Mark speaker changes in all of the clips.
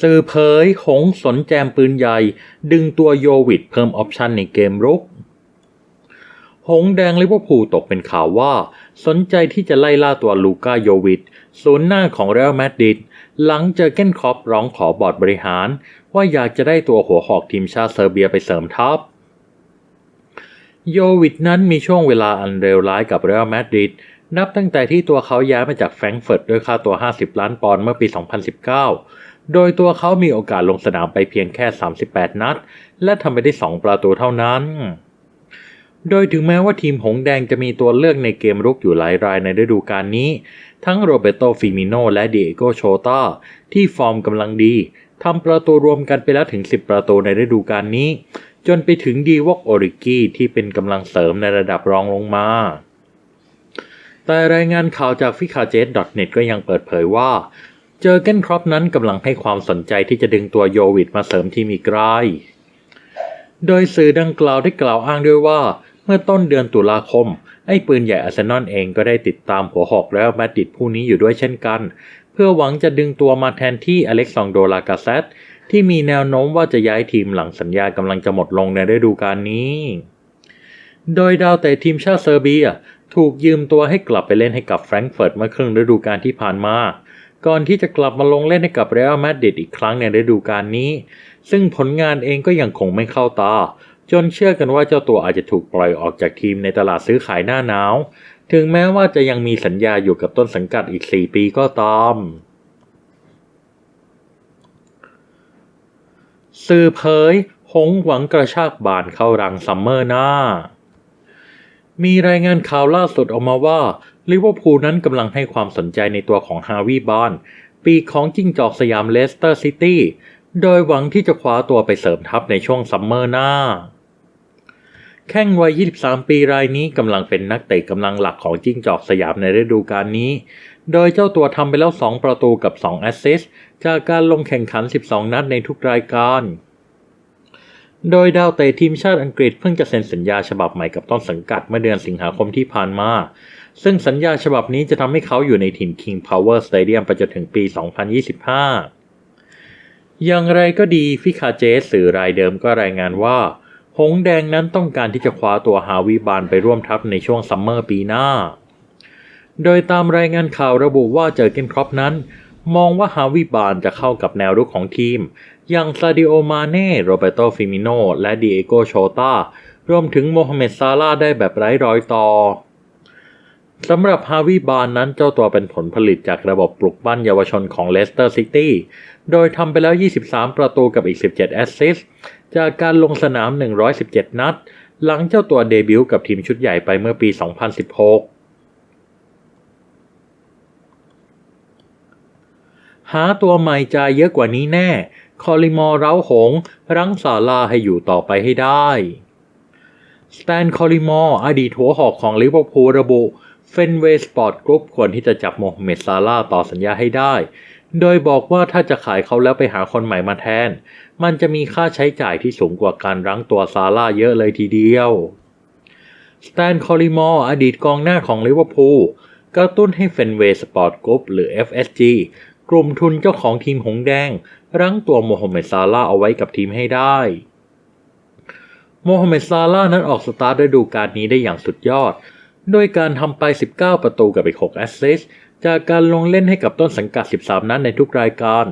Speaker 1: สื่อเผยหงสนแจมปืนใหญ่ ดึงตัวโยวิดเพิ่มออปชันในเกมรุก หงแดงลิเวอร์พูลตกเป็นข่าวว่า สนใจที่จะไล่ล่าตัวลูกาโยวิดศูนย์หน้าของเรอัลมาดริดหลังเจอเกนคอปร้องขอบอร์ดบริหาร ว่าอยากจะได้ตัวหัวหอกทีมชาติเซอร์เบียไปเสริมทัพโยวิดนั้นมีช่วงเวลาอันเลวร้ายกับเรอัลมาดริดนับตั้งแต่ที่ตัวเขาย้ายมาจากแฟรงก์เฟิร์ตด้วยค่าตัว 50 ล้านปอนด์เมื่อปี 2019 โดยตัวเขามีโอกาสลงสนามไปเพียงแค่ 38 นัด และทำไปได้ 2 ประตูเท่านั้น โดยถึงแม้ว่าทีมหงแดงจะมีตัวเลือกในเกมรุกอยู่หลายรายในฤดูกาลนี้ ทั้งโรเบโตฟิมิโนและเดโกโชตาที่ฟอร์มกำลังดีทำประตูรวมกันไปแล้วถึง 10 ประตูในฤดูกาลนี้ จนไปถึงดีวอกโอริกี้ที่เป็นกำลังเสริมในระดับรองลงมาแต่รายงานข่าวจากฟิคาเจต .net ก็ยังเปิดเผยว่า เจอเกนครอปนั้นกำลังให้ความสนใจที่จะดึงตัวโยวิดมาเสริมทีมอีกราย โดยสื่อดังกล่าวได้กล่าวอ้างด้วยว่า เมื่อต้นเดือนตุลาคม ไอ้ปืนใหญ่อาร์เซนอลเองก็ได้ติดตามหัวหอกแล้วมาดริดผู้นี้อยู่ด้วยเช่นกัน เพื่อหวังจะดึงตัวมาแทนที่อเล็กซานโดลากาเซตที่มีแนวโน้มว่าจะย้ายทีมหลังสัญญากำลังจะหมดลงในฤดูกาลนี้ โดยดาวเตะทีมชาติเซอร์เบีย ถูกยืมตัวให้กลับไปเล่นให้กับแฟรงก์เฟิร์ตเมื่อครึ่งฤดูกาลที่ผ่านมา ก่อนที่จะกลับมาลงเล่นให้กับเรอัลมาดริดอีกครั้งในฤดูกาลนี้ ซึ่งผลงานเองก็ยังคงไม่เข้าตา จนเชื่อกันว่าเจ้าตัวอาจจะถูกปล่อยออกจากทีมในตลาดซื้อขายหน้าหนาว ถึงแม้ว่าจะยังมีสัญญาอยู่กับต้นสังกัดอีก 4 ปีก็ตามสื่อเผย หงหวังกระชากบานเข้ารังซัมเมอร์หน้า มีรายงานข่าวล่าสุดออกมาว่า ลิเวอร์พูลนั้นกำลังให้ความสนใจในตัวของฮาวิบานปีของจิ้งจอกสยามเลสเตอร์ซิตี้ โดยหวังที่จะคว้าตัวไปเสริมทัพในช่วงซัมเมอร์หน้า แข้งวัย 23 ปีรายนี้กำลังเป็นนักเตะกำลังหลักของจิ้งจอกสยามในฤดูกาลนี้ โดยเจ้าตัวทำไปแล้ว 2 ประตูกับ 2 แอสซิสต์จากการลงแข่งขัน 12 นัดในทุกรายการ โดยดาวเตะทีมชาติอังกฤษเพิ่งจะเซ็นสัญญาฉบับใหม่กับต้นสังกัดเมื่อเดือนสิงหาคมที่ผ่านมา ซึ่งสัญญาฉบับนี้จะทำให้เขาอยู่ในทีม King Power Stadium ไปจนถึงปี 2025 อย่างไรก็ดีฟิคาเจสสื่อรายเดิมก็รายงานว่า หงแดงนั้นต้องการที่จะคว้าตัวฮาวิบานไปร่วมทัพในช่วงซัมเมอร์ปีหน้า โดยตามรายงานข่าวระบุว่าเจอเกนครอปนั้น มองว่าฮาวิบานจะเข้ากับแนวรุกของทีม อย่างซาดิโอมาเน่โรเบโตฟิมิโนและดิเอโกโชตารวมถึงโมฮัมเหม็ดซาลาได้แบบไร้รอยต่อ สำหรับฮาวิบานนั้นเจ้าตัวเป็นผลผลิตจากระบบปลุกปั้นเยาวชนของเลสเตอร์ซิตี้โดยทำไปแล้ว 23 ประตูกับอีก 17 แอสซิสต์จากการลงสนาม 117 นัด หลังเจ้าตัวเดบิวต์กับทีมชุดใหญ่ไปเมื่อปี 2016หาตัวใหม่จ่ายเยอะกว่านี้แน่ คอลิมอร์เร้าหง รั้งศาลาให้อยู่ต่อไปให้ได้ สแตนคอลิมอร์อดีตหัวหอกของลิเวอร์พูลระบุ เฟนเวย์สปอร์ตกรุ๊ปควรที่จะจับโมฮัมเหม็ดซาลาต่อสัญญาให้ได้ โดยบอกว่าถ้าจะขายเขาแล้วไปหาคนใหม่มาแทน มันจะมีค่าใช้จ่ายที่สูงกว่าการรั้งตัวซาลาเยอะเลยทีเดียว สแตนคอลิมอร์อดีตกองหน้าของลิเวอร์พูลกระตุ้นให้เฟนเวย์สปอร์ตกรุ๊ปหรือ FSG กลุ่มทุนเจ้าของทีมหงแดง รั้งตัวโมฮัมเหม็ดซาลาเอาไว้กับทีมให้ได้โมฮัมเหม็ดซาลาห์นั้นออกสตาร์ทฤดูกาลนี้ได้อย่างสุดยอด โดยการทำไป 19 ประตูกับอีก 6 แอสซิสจากการลงเล่นให้กับต้นสังกัด 13 นัดในทุกรายการ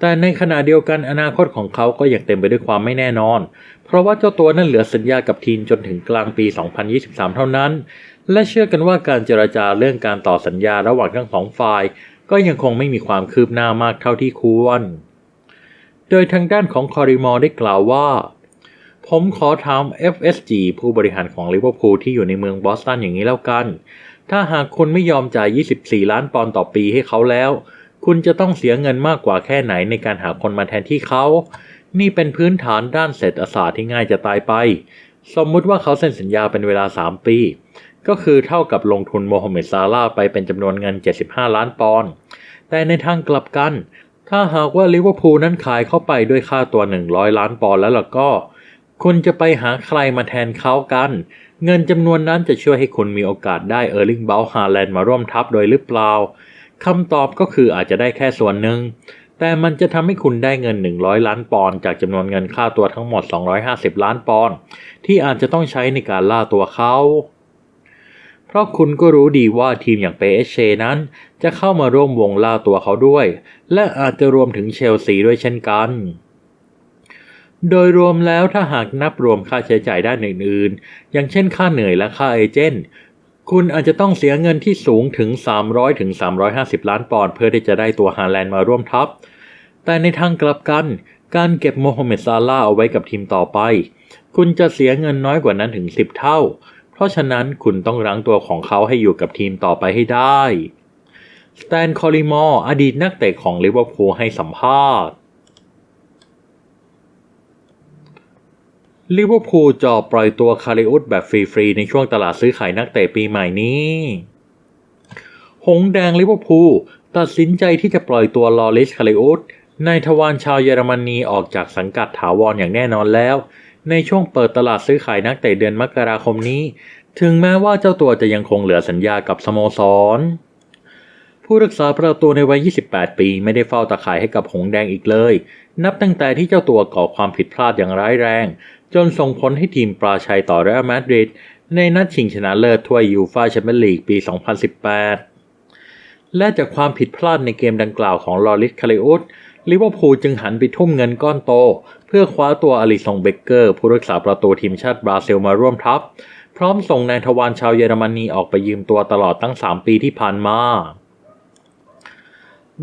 Speaker 1: แต่ในขณะเดียวกันอนาคตของเขาก็ยังเต็มไปด้วยความไม่แน่นอน เพราะว่าเจ้าตัวนั้นเหลือสัญญากับทีมจนถึงกลางปี 2023 เท่านั้น และเชื่อกันว่าการเจรจาเรื่องการต่อสัญญาระหว่างทั้งสองฝ่าย ก็ยังคงไม่มีความคืบหน้ามากเท่าที่ควร โดยทางด้านของคอริมอร์ได้กล่าวว่า ผมขอถาม FSG ผู้บริหารของลิเวอร์พูลที่อยู่ในเมืองบอสตันอย่างนี้แล้วกัน ถ้าหากคุณไม่ยอมจ่าย 24 ล้านปอนด์ต่อปีให้เขาแล้ว คุณจะต้องเสียเงินมากกว่าแค่ไหนในการหาคนมาแทนที่เขา นี่เป็นพื้นฐานด้านเศรษฐศาสตร์ที่ง่ายจะตายไป สมมุติว่าเขาเซ็นสัญญาเป็นเวลา 3 ปี ก็คือเท่ากับลงทุนโมฮัมเหม็ดซาลาไปเป็นจำนวนเงิน 75 ล้านปอนด์ แต่ในทางกลับกัน ถ้าหากว่าลิเวอร์พูลนั้นขายเข้าไปด้วยค่าตัว 100 ล้านปอนด์แล้วล่ะก็ คุณจะไปหาใครมาแทนเขากัน เงินจำนวนนั้นจะช่วยให้คุณมีโอกาสได้เออร์ลิงเบลฮาแลนด์มาร่วมทัพโดยหรือเปล่าคำตอบก็คืออาจจะได้แค่ส่วนหนึ่ง แต่มันจะทำให้คุณได้เงิน 100 ล้านปอนด์จากจำนวนเงินค่าตัวทั้งหมด 250 ล้านปอนด์ที่อาจจะต้องใช้ในการล่าตัวเขาเพราะคุณก็รู้ดีว่าทีมอย่างเปเอเชนั้น จะเข้ามาร่วมวงล่าตัวเขาด้วย และอาจจะรวมถึงเชลซีด้วยเช่นกัน โดยรวมแล้วถ้าหากนับรวมค่าใช้จ่ายด้านอื่นๆ อย่างเช่นค่าเหนื่อยและค่าเอเจนต์คุณอาจจะต้องเสียเงินที่สูงถึง 300ถึง350 ล้านปอนด์เพื่อที่จะได้ตัวฮาแลนด์มาร่วมทัพ แต่ในทางกลับกัน การเก็บโมฮัมเหม็ดซาลาห์เอาไว้กับทีมต่อไป คุณจะเสียเงินน้อยกว่านั้นถึง 10 เท่า เพราะฉะนั้นคุณต้องรั้งตัวของเขาให้อยู่กับทีมต่อไปให้ได้ สแตนคอลิมอร์อดีตนักเตะของลิเวอร์พูลให้สัมภาษณ์ ลิเวอร์พูลจอปล่อยตัวคาริอุสแบบฟรีๆ ในช่วงตลาดซื้อขายนักเตะปีใหม่นี้ หงแดงลิเวอร์พูลตัดสินใจที่จะปล่อยตัวลอริสคาริอุสนายทวารชาวเยอรมนีออกจากสังกัดถาวรอย่างแน่นอนแล้ว ในช่วงเปิดตลาดซื้อขายนักเตะเดือนมกราคมนี้ ถึงแม้ว่าเจ้าตัวจะยังคงเหลือสัญญากับสโมสร ผู้รักษาประตูในวัย 28 ปีไม่ได้เฝ้าตาข่ายให้กับหงแดงอีกเลย นับตั้งแต่ที่เจ้าตัวก่อความผิดพลาดอย่างร้ายแรง จนส่งผลให้ทีมปราชัยต่อเรอัลมาดริดในนัดชิงชนะเลิศถ้วยยูฟ่าแชมเปี้ยนลีกปี 2018 และจากความผิดพลาดในเกมดังกล่าวของลอริสคาริอุสลิเวอร์พูลจึงหันไปทุ่มเงินก้อนโต เพื่อคว้าตัวอลิซงเบเกอร์ ผู้รักษาประตูทีมชาติบราซิลมาร่วมทัพ พร้อมส่งนายทวารชาวเยอรมนีออกไปยืมตัวตลอดตั้ง 3 ปีที่ผ่านมา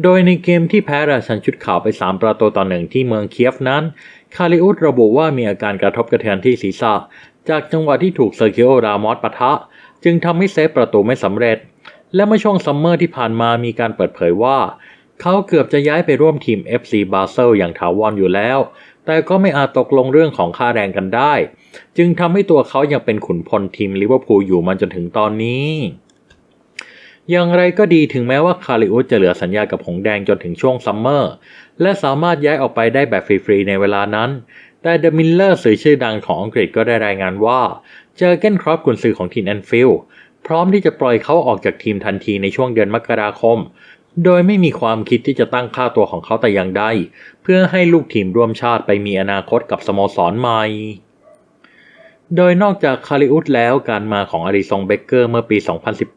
Speaker 1: โดยในเกมที่แพ้ราชันชุดขาวไป 3 ประตูต่อหนึ่งที่เมืองเคียฟนั้น คาริอุสระบุว่ามีอาการกระทบกระเทือนที่ศีรษะ จากจังหวะที่ถูกเซอร์คิโอรามอสปะทะ จึงทำให้เซฟประตูไม่สำเร็จ และเมื่อช่วงซัมเมอร์ที่ผ่านมามีการเปิดเผยว่า เขาเกือบจะย้ายไปร่วมทีม FC บาเซลอย่างถาวรอยู่แล้ว แต่ก็ไม่อาจตกลงเรื่องของค่าแรงกันได้ จึงทำให้ตัวเขายังเป็นขุนพลทีมลิเวอร์พูลอยู่มาจนถึงตอนนี้ อย่างไรก็ดีถึงแม้ว่าคาริอุสจะเหลือสัญญากับหงแดงจนถึงช่วงซัมเมอร์และสามารถย้ายออกไปได้แบบฟรีๆในเวลานั้น แต่เดอะมิลเลอร์สื่อชื่อดังของอังกฤษก็ได้รายงานว่า เจอเกนครอปกุนซือของทีมแอนฟิลด์พร้อมที่จะปล่อยเขาออกจากทีมทันทีในช่วงเดือนมกราคม โดยไม่มีความคิดที่จะตั้งค่าตัวของเขาแต่อย่างใดเพื่อให้ลูกทีมร่วมชาติไปมีอนาคตกับสโมสรใหม่ โดยนอกจากคาริอุสแล้วการมาของอาริซงเบเกอร์เมื่อปี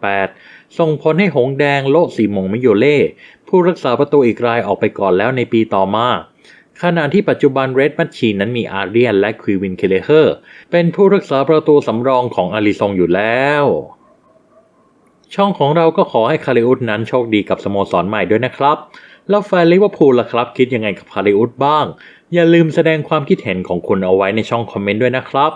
Speaker 1: 2018 ส่งผลให้หงแดงโลซีมงมิโยเล่ ผู้รักษาประตูอีกรายออกไปก่อนแล้วในปีต่อมา ขณะที่ปัจจุบันเรดมัชชีนั้นมีอาเรียนและควีวินเคเลเฮอร์ เป็นผู้รักษาประตูสำรองของอาริซองอยู่แล้ว ช่องของเราก็ขอให้คาริอุสนั้นโชคดีกับสโมสรใหม่ด้วยนะครับแล้วแฟนลิเวอร์พูลล่ะครับคิดยังไงกับคาริอุสบ้าง อย่าลืมแสดงความคิดเห็นของคุณเอาไว้ในช่องคอมเมนต์ด้วยนะครับ